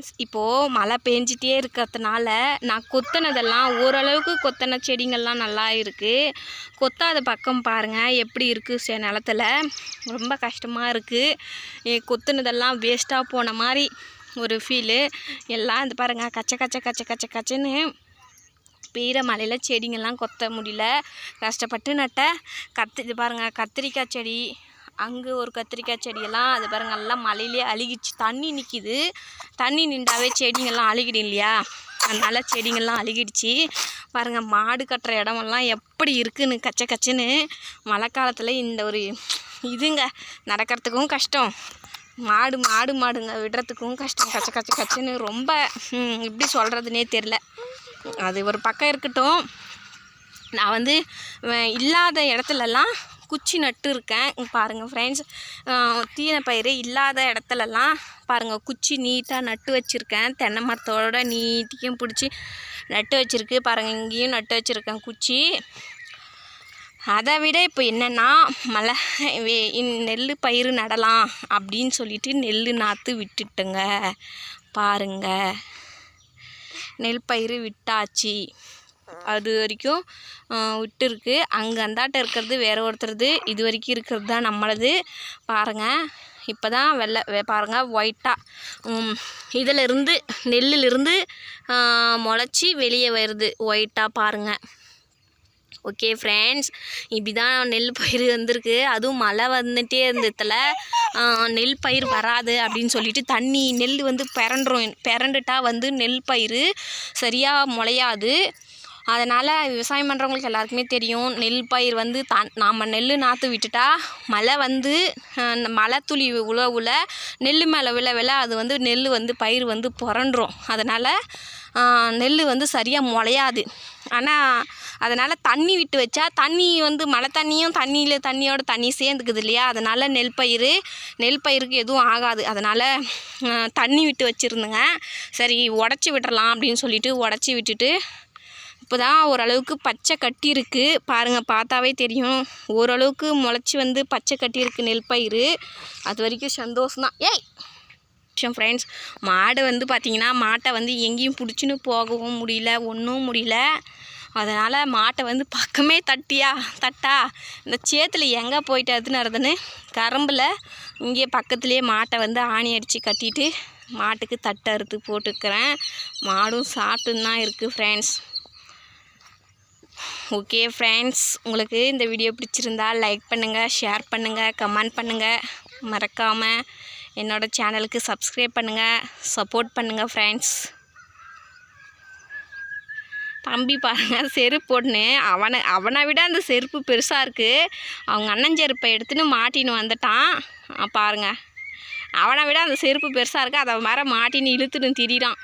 Friends இப்போது மழை பெஞ்சிட்டே இருக்கிறதுனால நான் கொத்தினதெல்லாம் ஓரளவுக்கு கொத்தின செடிங்கள்லாம் நல்லா இருக்குது கொத்தாத பக்கம் பாருங்கள் எப்படி இருக்குது சில நிலத்துல. ரொம்ப கஷ்டமாக இருக்குது கொத்துனதெல்லாம் வேஸ்ட்டாக போன மாதிரி ஒரு ஃபீலு எல்லாம் இது பாருங்கள் கச்ச கச்ச கச்ச கச்ச கச்சன்னு பெய்கிற மழையில் செடிங்கள்லாம் கொத்த முடியல. கஷ்டப்பட்டு நட்ட கத்து இது பாருங்கள் கத்திரிக்காய் செடி அங்கே ஒரு கத்திரிக்காய் செடியெல்லாம் அது பாருங்கள் எல்லாம் மலையிலே அழுகிச்சு தண்ணி நிற்கிது தண்ணி நின்றாவே செடிங்கள்லாம் அழுகிடும் இல்லையா? அதனால் செடிங்கள்லாம் அழுகிடுச்சு. பாருங்கள் மாடு கட்டுற இடமெல்லாம் எப்படி இருக்குன்னு கச்ச கச்சன்னு மழை காலத்தில் இந்த ஒரு இதுங்க நடக்கிறதுக்கும் கஷ்டம். மாடு மாடு மாடுங்க விடுறதுக்கும் கஷ்டம். கச்ச கச்ச கச்சன்னு ரொம்ப எப்படி சொல்கிறதுனே தெரில அது ஒரு பக்கம் இருக்கட்டும். நான் வந்து இல்லாத இடத்துலலாம் குச்சி நட்டு இருக்கேன். பாருங்கள் ஃப்ரெண்ட்ஸ் தீன இல்லாத இடத்துலலாம் பாருங்கள் குச்சி நீட்டாக நட்டு வச்சுருக்கேன். தென்னை மரத்தோட நீட்டியும் பிடிச்சி நட்டு வச்சுருக்கு. பாருங்கள் இங்கேயும் நட்டு வச்சுருக்கேன் குச்சி. அதை விட இப்போ என்னென்னா மழை வே நெல் பயிர் நடலாம் அப்படின்னு சொல்லிட்டு நெல் நாற்று விட்டுட்டுங்க. பாருங்கள் நெல் பயிர் விட்டாச்சு. அது வரைக்கும் விட்டுருக்கு. அங்கே அந்தாட்ட இருக்கிறது வேற ஒருத்தருது. இது வரைக்கும் இருக்கிறது தான் நம்மளது. பாருங்கள் இப்போ தான் வெள்ளை பாருங்கள் ஒயிட்டாக இதிலிருந்து நெல்லிலிருந்து முளைச்சி வெளியே வருது. ஒயிட்டாக பாருங்கள் ஓகே ஃப்ரெண்ட்ஸ் இப்படி தான் நெல் பயிர் வந்திருக்கு. அதுவும் மழை வந்துகிட்டே இருந்ததுல நெல் பயிர் வராது அப்படின்னு சொல்லிட்டு தண்ணி நெல் வந்து பிறண்டுரும் பிறண்டுட்டா வந்து நெல் பயிர் சரியாக முளையாது. அதனால் விவசாயம் பண்ணுறவங்களுக்கு எல்லாருக்குமே தெரியும். நெல் பயிர் வந்து தான் நாம் நெல் நாற்று விட்டுட்டா மழை வந்து மழை துளி உழ உழ நெல் மேலே விழ விழ அது வந்து நெல் வந்து பயிர் வந்து புரண்டுரும். அதனால் நெல் வந்து சரியாக முளையாது. ஆனால் அதனால் தண்ணி விட்டு வச்சா தண்ணி வந்து மழை தண்ணியும் தண்ணியில் தண்ணியோட தண்ணி சேர்ந்துக்குது இல்லையா? அதனால் நெல் பயிர் நெல் பயிருக்கு எதுவும் ஆகாது. அதனால் தண்ணி விட்டு வச்சுருந்துங்க. சரி உடச்சி விட்டுறலாம் அப்படின்னு சொல்லிட்டு உடச்சி விட்டுட்டு இப்போ தான் ஓரளவுக்கு பச்சை கட்டி இருக்குது பாருங்கள் பார்த்தாவே தெரியும். ஓரளவுக்கு முளைச்சி வந்து பச்சை கட்டி இருக்குது நெல் பயிர் அது வரைக்கும் சந்தோஷம்தான். ஏய்! விஷயம் ஃப்ரெண்ட்ஸ் மாடு வந்து பார்த்திங்கன்னா மாட்டை வந்து எங்கேயும் பிடிச்சின்னு போகவும் முடியல ஒன்றும் முடியல. அதனால் மாட்டை வந்து பக்கமே தட்டியா தட்டா இந்த சேத்துல எங்கே போயிட்டாதுன்னு கரம்பில் இங்கே பக்கத்துலேயே மாட்டை வந்து ஆணி அடித்து கட்டிட்டு மாட்டுக்கு தட்டை அறுத்து போட்டுக்கிறேன். மாடும் சாப்பிட்டுன்னு தான் இருக்குது ஃப்ரெண்ட்ஸ் ஓகே ஃப்ரெண்ட்ஸ் உங்களுக்கு இந்த வீடியோ பிடிச்சிருந்தா லைக் பண்ணுங்கள் ஷேர் பண்ணுங்கள் கமெண்ட் பண்ணுங்கள் மறக்காமல் என்னோடய சேனலுக்கு சப்ஸ்கிரைப் பண்ணுங்கள் சப்போர்ட் பண்ணுங்கள் ஃப்ரெண்ட்ஸ் தம்பி பாருங்கள் செருப்பு ஒன்று அவனை அவனை விட அந்த செருப்பு பெருசாக இருக்குது அவங்க அண்ணன் செருப்பை எடுத்துன்னு மாட்டின்னு வந்துட்டான். பாருங்கள் அவனை விட அந்த செருப்பு பெருசாக இருக்குது அதை மேலே மாட்டின்னு இழுத்துன்னு திரியிறான்.